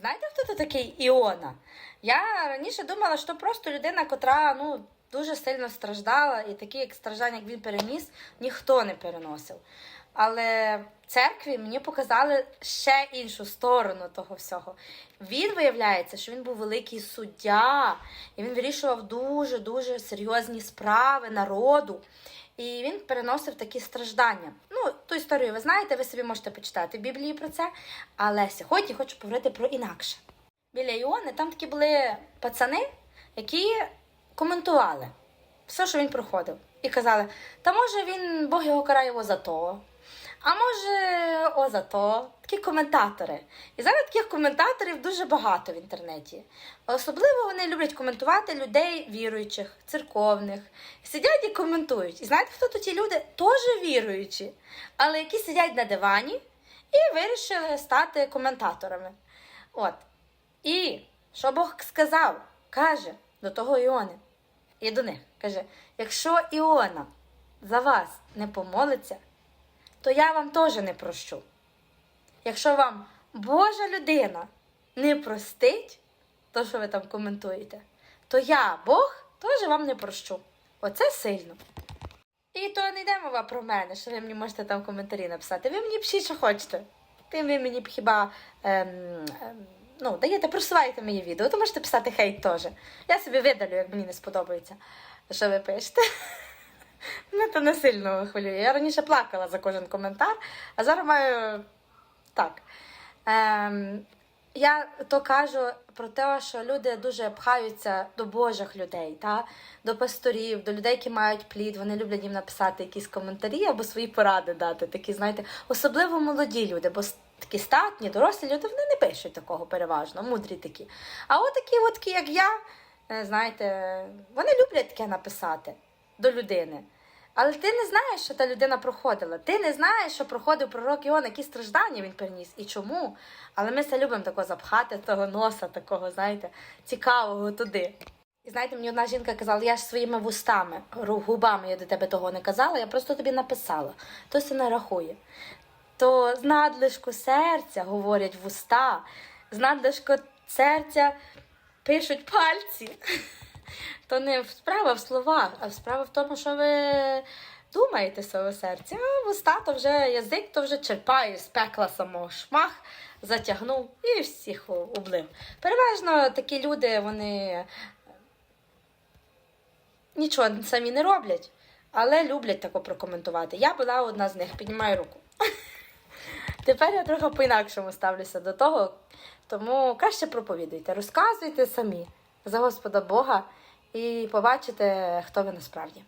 Знаєте, хто тут такий Іона? Я раніше думала, що просто людина, котра ну, дуже сильно страждала, і такі як страждання, як він переніс, ніхто не переносив. Але в церкві мені показали ще іншу сторону того всього. Він виявляється, що він був великий суддя, і він вирішував дуже-дуже серйозні справи народу. І він переносив такі страждання. Ну, ту історію ви знаєте, ви собі можете почитати в Біблії про це. Але сьогодні хочу поговорити про інакше. Біля Іони там такі були пацани, які коментували все, що він проходив. І казали: та може він Бог його карає його за то. А може, о за то. Такі коментатори. І зараз таких коментаторів дуже багато в інтернеті. Особливо вони люблять коментувати людей віруючих, церковних. Сидять і коментують. І знаєте, хто тут ті люди? Теж віруючі, але які сидять на дивані і вирішили стати коментаторами. От. І що Бог сказав? Каже до того Іони. І до них каже: якщо Іона за вас не помолиться, то я вам теж не прощу. Якщо вам Божа людина не простить, то, що ви там коментуєте, то я, Бог, теж вам не прощу. Оце сильно. І то не йде мова про мене, що ви мені можете там коментарі написати. Ви мені пишіть, що хочете. Тим ви мені б хіба ем, ем, ну, даєте, просуваєте мої відео, то можете писати хейт теж. Я собі видалю, як мені не сподобається, що ви пишете. Мене то не сильно хвилює. Я раніше плакала за кожен коментар, а зараз маю так. Ем, я то кажу про те, що люди дуже пхаються до Божих людей, та? до пасторів, до людей, які мають плід. Вони люблять їм написати якісь коментарі або свої поради дати. Такі, знаєте, особливо молоді люди, бо такі статні, дорослі люди вони не пишуть такого переважно, мудрі такі. А от от такі, як я, е, знаєте, вони люблять таке написати до людини. Але ти не знаєш, що та людина проходила. Ти не знаєш, що проходив пророк Іон, які страждання він переніс і чому. Але ми все любимо тако запхати того носа, такого, знаєте, цікавого туди. І знаєте, мені одна жінка казала, я ж своїми вустами, губами я до тебе того не казала, я просто тобі написала. То все не рахує. То з надлишку серця говорять вуста, з надлишку серця пишуть пальці. То не справа в словах, а справа в тому, що ви думаєте з свого серця. А вуста то вже язик, то вже черпає з пекла самого шмах, затягнув і всіх облив. Переважно такі люди, вони нічого самі не роблять, але люблять тако прокоментувати. Я була одна з них, піднімаю руку. Тепер я трохи по-інакшому ставлюся до того, тому краще проповідуйте, розказуйте самі за Господа Бога і побачите, хто ви насправді.